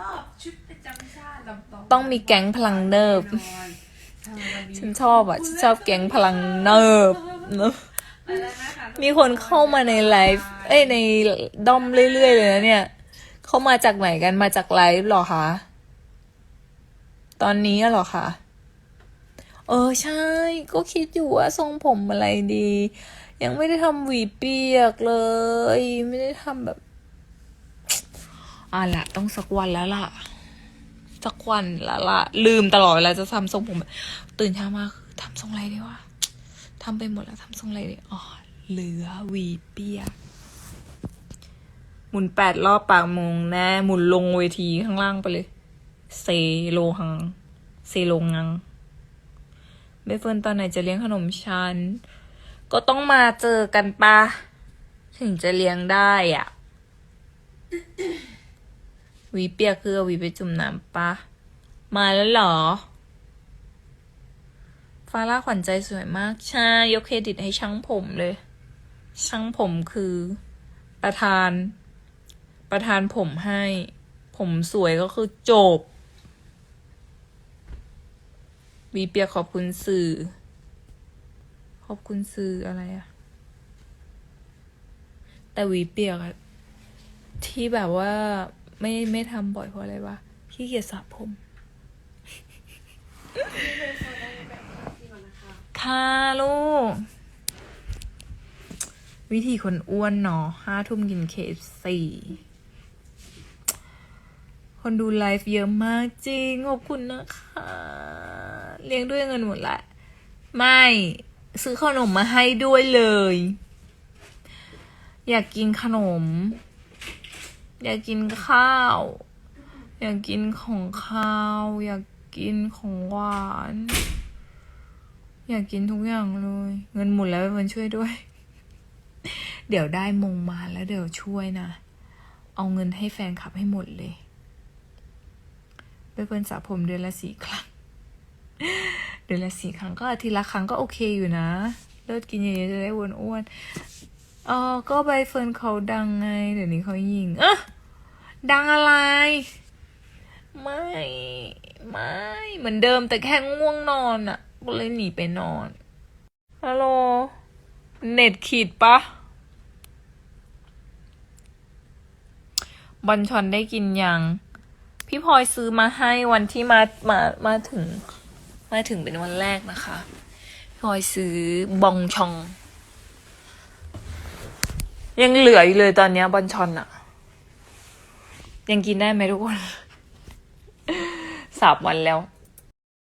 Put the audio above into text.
ก็ชุดประจำชาติลำตองต้องมีแก๊งพลังเนิบ แน่นอนเออวันนี้ฉันชอบอะฉันชอบแก๊งพลังเนิบเนอะไปแล้วนะคะมีคนเข้ามาในไลฟ์เอ้ยในด้อมเรื่อยๆเลยนะเนี่ย เข้ามาจากไหนกันมาจากไลฟ์เหรอคะตอนนี้อะเหรอคะเออใช่ ก็คิดอยู่ว่าทรงผมอะไรดี ยังไม่ได้ทำหวีเปียกเลย ไม่ได้ทำแบบ อะละต้องสักวันแล้วล่ะ สักวันละล่ะลืมตลอดเวลาจะทำทรงผม ตื่นเช้ามาคือทำทรงอะไรดีวะทำไปหมดแล้วทำทรงอะไรดีอ๋อเหลือวีเปียหมุนแปดรอบปากมงแน่หมุนลงเวทีข้างล่างไปเลย เซโลหัง เซโลงังเบเฟิร์นตอนไหนจะเลี้ยงขนมฉันก็ต้องมาเจอกันปะถึงจะเลี้ยงได้อะ วีเปียกคือวีไปจุ่มน้ำปะ มาแล้วหรอ ฟาร่าขวัญใจสวยมาก ใช่ ยกเครดิตให้ช่างผมเลย ช่างผมคือ ประธาน ประธานผมให้ ผมสวยก็คือจบ วีเปียกขอบคุณสื่อ ขอบคุณสื่ออะไรอะแต่วีเปียกที่แบบว่า ไม่ไม่ทำบ่อยเพราะอะไรวะขี้เกียจสระผม ค่ะลูก วิธีคนอ้วนเนาะห้าทุ่มกินเคฟสี่คนดูไลฟ์เยอะมากจริง ขอบคุณนะคะ เลี้ยงด้วยเงินหมดแหละ ไม่ ซื้อขนมมาให้ด้วยเลย อยากกินขนม อยากกินข้าว อยากกินของข้าว อยากกินของหวาน อยากกินทุกอย่างเลย เงินหมดแล้วมันช่วยด้วย เดี๋ยวได้มงมาแล้วเดี๋ยวช่วยนะ เอาเงินให้แฟนคลับให้หมดเลยไปเพิ่นสระผมเดือนละสี่ครั้ง เดือนละสี่ครั้งก็อาทิตย์ละครั้งก็โอเคอยู่นะ เลิศกินเยอะๆจะได้อ้วนอ้วน อ๋อก็ใบเฟิร์นเขาดังไง เดี๋ยวนี้เขายิงเอะดังอะไร ไม่ไม่เหมือนเดิมแต่แค่ง่วงนอนอะ่ะ ก็เลยหนีไปนอนฮัลโหลเน็ตขีดปะบอลชอนได้กินยัง พี่พลอยซื้อมาให้วันที่มามามาถึง มาถึงเป็นวันแรกนะคะพี่พลอยซื้อบองชอง ยังเหลืออยู่เลยตอนเนี้ยบอลชอนอะยังกินได้ไหมทุกคน สามวันแล้ว